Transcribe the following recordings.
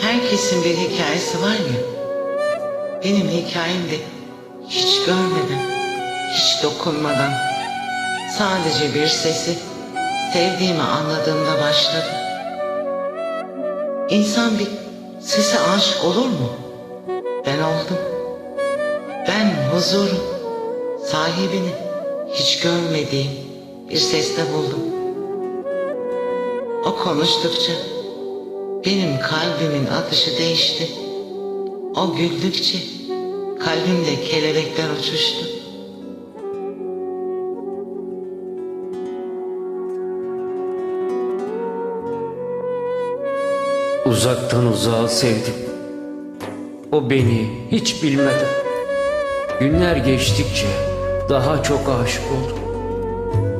Herkesin bir hikayesi var ya. Benim hikayemde hiç görmeden, hiç dokunmadan sadece bir sesi sevdiğimi anladığımda başladı. İnsan bir sese aşık olur mu? Ben oldum. Ben huzurun sahibini hiç görmediğim bir seste buldum. O konuştukça benim kalbimin atışı değişti. O güldükçe kalbimde kelebekler uçuştu. Uzaktan uzağa sevdim. O beni hiç bilmeden. Günler geçtikçe daha çok aşık oldum.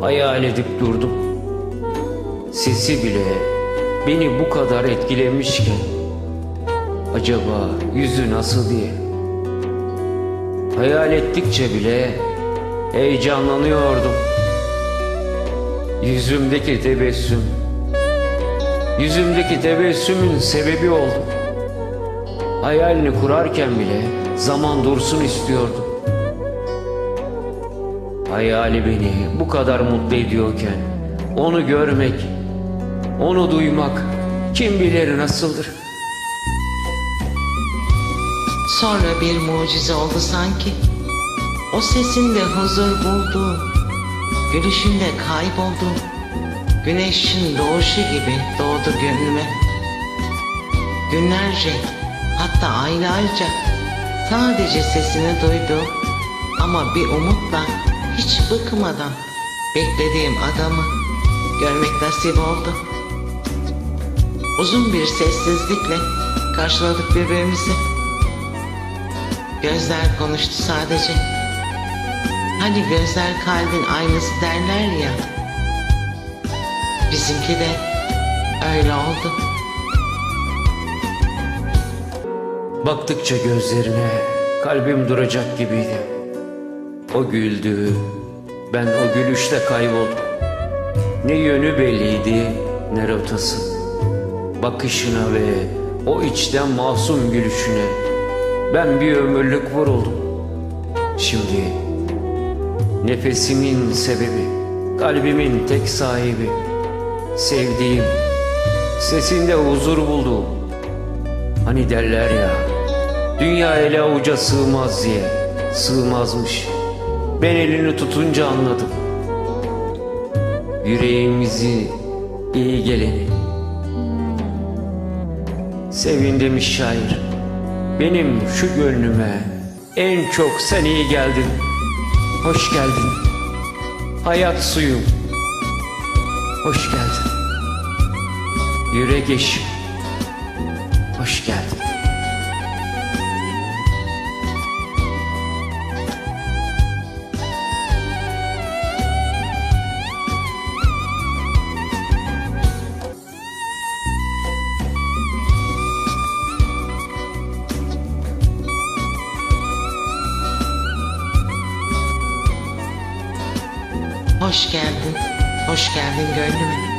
Hayal edip durdum. Sesi bile beni bu kadar etkilemişken acaba yüzü nasıl diye. Hayal ettikçe bile heyecanlanıyordum. Yüzümdeki tebessüm Yüzümdeki tebessümün sebebi oldu. Hayalini kurarken bile zaman dursun istiyordum. Hayali beni bu kadar mutlu ediyorken onu görmek, onu duymak kim bilir nasıldır. Sonra bir mucize oldu sanki. O sesinde huzur buldu. Gülüşünde kayboldu. Güneşin doğuşu gibi doğdu gönlüme. Günlerce hatta aylarca sadece sesini duydu. Ama bir umutla hiç bıkmadan beklediğim adamı görmek nasip oldu. Uzun bir sessizlikle karşıladık birbirimizi. Gözler konuştu sadece. Hani gözler kalbin aynısı derler ya. Bizimki de öyle oldu. Baktıkça gözlerine kalbim duracak gibiydi. O güldü, ben o gülüşte kayboldum. Ne yönü belliydi ne rotası. Bakışına ve o içten masum gülüşüne ben bir ömürlük vuruldum. Şimdi nefesimin sebebi, kalbimin tek sahibi, sevdiğim, sesinde huzur bulduğum. Hani derler ya, dünya ele avuca sığmaz diye, sığmazmış. Ben elini tutunca anladım. Yüreğimizi iyi geleni. Sevin demiş şair. Benim şu gönlüme en çok sen iyi geldin. Hoş geldin. Hayat suyum. Hoş geldin. Yürek eşim. Hoş geldin. Hoş geldin, hoş geldin gönlüme.